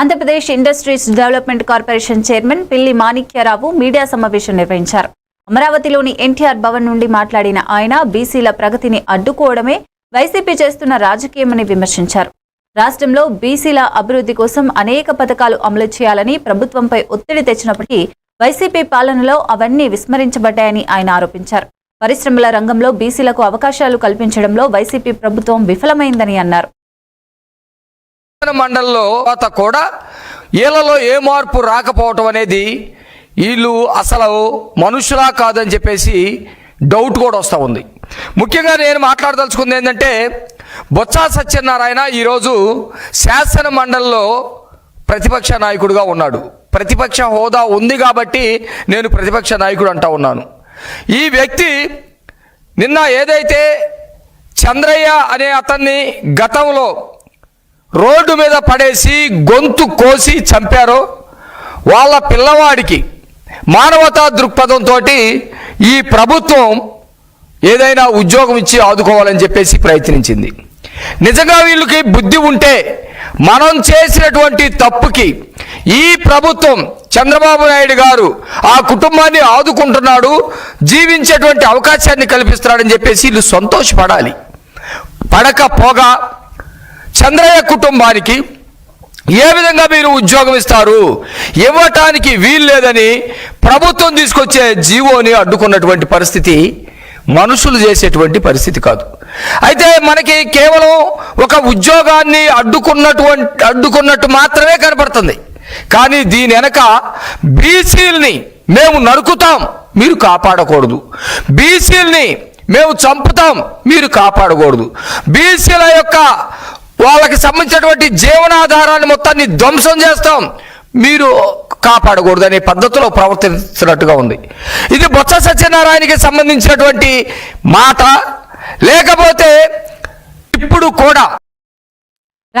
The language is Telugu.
Andhra Pradesh industries development corporation chairman Pilli Manikyarao media సమావేశం నిర్వహించారు. అమరావతిలోని ఎన్టీఆర్ భవన్ నుండి మాట్లాడిన ఆయన బీసీల ప్రగతిని అడ్డుకోవడమే వైసీపీ చేస్తున్న రాజకీయమని విమర్శించారు. రాష్ట్రంలో బీసీల అభివృద్ధి కోసం అనేక పథకాలు అమలు చేయాలని ప్రభుత్వంపై ఒత్తిడి తెచ్చినప్పటికీ వైసీపీ పాలనలో అవన్నీ విస్మరించబడ్డాయని ఆయన ఆరోపించారు. పరిశ్రమల రంగంలో బీసీలకు అవకాశాలు కల్పించడంలో వైసీపీ ప్రభుత్వం విఫలమైందని అన్నారు. మండలిలో తర్వాత కూడా వీళ్ళలో ఏ మార్పు రాకపోవటం అనేది వీళ్ళు అసలు మనుషులా కాదని చెప్పేసి డౌట్ కూడా వస్తూ ఉంది. ముఖ్యంగా నేను మాట్లాడదలుచుకుంది ఏంటంటే బొత్స సత్యనారాయణ ఈరోజు శాసన మండలిలో ప్రతిపక్ష నాయకుడిగా ఉన్నాడు. ప్రతిపక్ష హోదా ఉంది కాబట్టి నేను ప్రతిపక్ష నాయకుడు అంటా ఉన్నాను. ఈ వ్యక్తి నిన్న ఏదైతే చంద్రయ్య అనే అతన్ని గతంలో రోడ్డు మీద పడేసి గొంతు కోసి చంపారో వాళ్ళ పిల్లవాడికి మానవతా దృక్పథంతో ఈ ప్రభుత్వం ఏదైనా ఉద్యోగం ఇచ్చి ఆదుకోవాలని చెప్పేసి ప్రయత్నించింది. నిజంగా వీళ్ళకి బుద్ధి ఉంటే మనం చేసినటువంటి తప్పుకి ఈ ప్రభుత్వం చంద్రబాబు నాయుడు గారు ఆ కుటుంబాన్ని ఆదుకుంటున్నాడు జీవించేటువంటి అవకాశాన్ని కల్పిస్తున్నాడని చెప్పేసి వీళ్ళు సంతోషపడాలి. పడకపోగా చంద్రయ్య కుటుంబానికి ఏ విధంగా మీరు ఉద్యోగం ఇస్తారు? ఇవ్వటానికి వీలు లేదని ప్రభుత్వం తీసుకొచ్చే జీవోని అడ్డుకున్నటువంటి పరిస్థితి మనుషులు చేసేటువంటి పరిస్థితి కాదు. అయితే మనకి కేవలం ఒక ఉద్యోగాన్ని అడ్డుకున్నటువంటి అడ్డుకున్నట్టు మాత్రమే కనపడుతుంది. కానీ దీని వెనక బీసీల్ని మేము నరుకుతాం మీరు కాపాడకూడదు. బీసీల్ని మేము చంపుతాం మీరు కాపాడకూడదు. బీసీల యొక్క వాళ్ళకి సంబంధించినటువంటి జీవనాధారాన్ని మొత్తాన్ని ధ్వంసం చేస్తాం. మీరు కాపాడకూడదు అనే పద్ధతిలో ప్రవర్తిస్తున్నట్టుగా ఉంది. ఇది బొత్స సత్యనారాయణకి సంబంధించినటువంటి మాట. లేకపోతే ఇప్పుడు కూడా